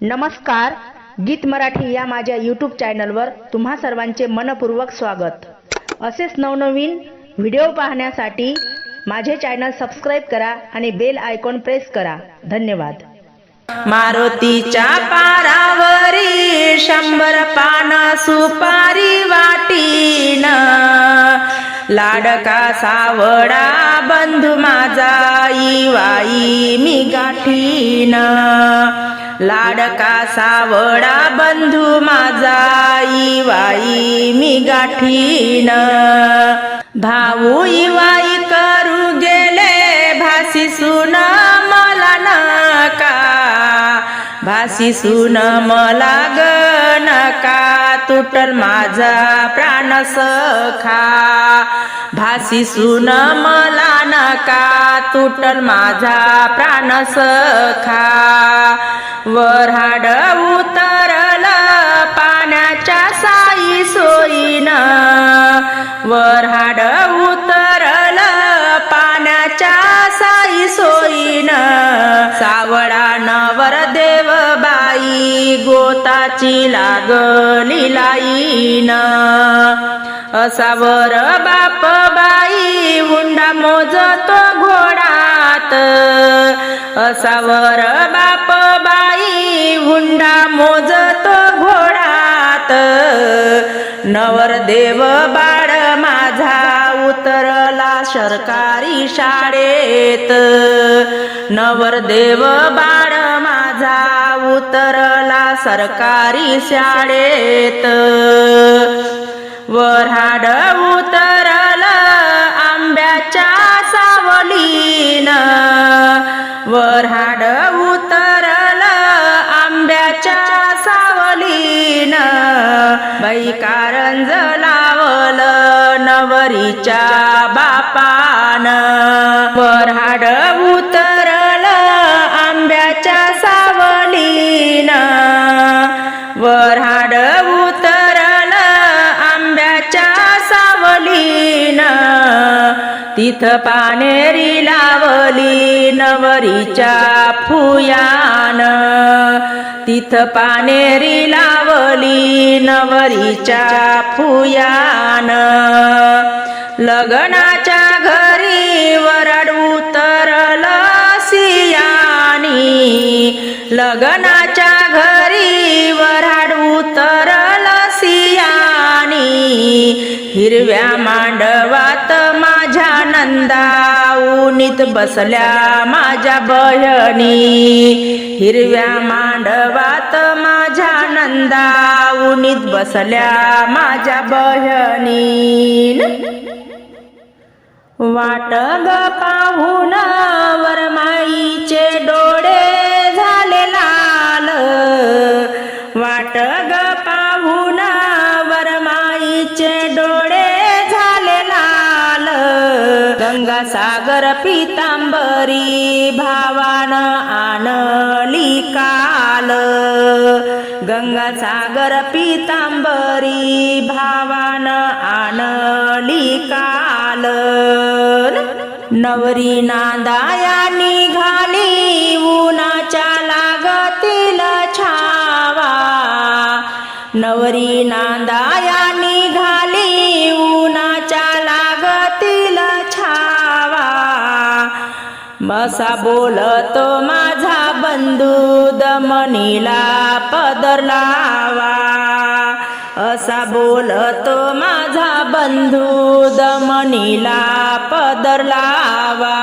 नमस्कार गीत मराठी या माझ्या यूट्यूब चॅनलवर तुम्हा सर्वांचे मनपूर्वक स्वागत. असेच नवनवीन व्हिडिओ पाहण्यासाठी माझे चॅनल सबस्क्राईब करा आणि बेल आयकॉन प्रेस करा. धन्यवाद. मारुतीच्या पारावरी शंभर पान सुपारी वाटीन. लाडका सावडा बंधू माझा वाई मी गाठीन. लाडका सावडा बंधू माझा इवाई मी गाठीन. भाऊ इवाई करू गेले भासी सुन मला नका. भासी सुन मला ग नका तुटल माझा प्राण सखा. भासी सुन मला नका तुटल माझा प्राण सखा. वऱ्हाड उतरल पाण्याच्या साई सोयीन. वऱ्हाड उतरल पाण्याच्या साई सोयीन. सावळा नवर देव बाई गोताची लागली लाईन. असावर बाप बाई हुंडा मोजतो घोडात. असावर बाप बाई हुंडा मोजतो घोडात. नवरदेव बाळ माझा उतरला सरकारी शाळेत. नवरदेव बाळ माझा उतरला सरकारी शाळेत. वऱ्हाड उतरल आंब्याच्या सावलीन. वऱ्हाड उतरल आंब्याच्या सावलीन. बाई कारंज लावल नवरीच्या बापान. वऱ्हाड उतरल आंब्याच्या सावलीन. वऱ्हाड तिथं पानेरी लावली नवरीच्या फुयान. तिथं पानेरी लावली नवरीच्या फुयान. लग्नाच्या घरी वरड उतरल सियानी. लग्नाच्या घरी वराड उतरल सियानी. हिरव्या मांडवात नंदा उनीत बसल्या माझ्या बहिणी. हिरव्या मांडवात माझ्या नंदा उनीत बसल्या माझ्या बहिणी. वाट ग पाहून वरमाईचे डोळे झाले लाल. वाट ग सागर पितांबरी भावान आणली काल. गंगासागर पितांबरी भावान आणली काल. नवरी नांदाया निघाली उन्हाच्या लागतील छावा. नवरी नांदाया निघाली उन्हाच्या मसा बोलतो माझा बंधू दमनीला पदर लावा. असा बोलतो माझा बंधू दमनीला पदर लावा.